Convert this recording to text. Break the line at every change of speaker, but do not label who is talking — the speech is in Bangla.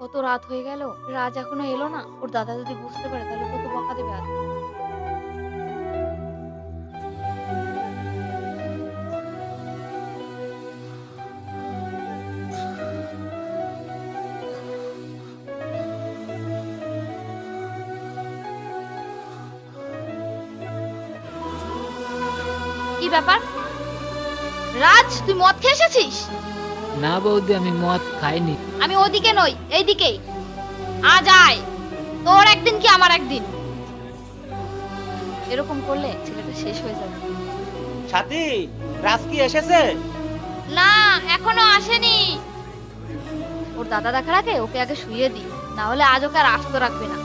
কত রাত হয়ে গেল, রাজ এখনও এলো না। ওর দাদা যদি বুঝতে পারে, তাহলে কত বকা দেবে আজ কি ব্যাপার? রাজ, তুই মদ খেয়ে এসেছিস?
না বৌদি আমি মদ খাইনি।
আমি ওদিকে নই এইদিকে আজ আয় তোর একদিন কি আমার একদিন? এরকম করলে ছেলেটা শেষ হয়ে যাবে।
সাথী রাজ কি এসেছে?
না এখনও আসেনি। ওর দাদা দেখার আগে ওকে আগে শুইয়ে দি না হলে আজ ওকে আর আসতে রাখবে না।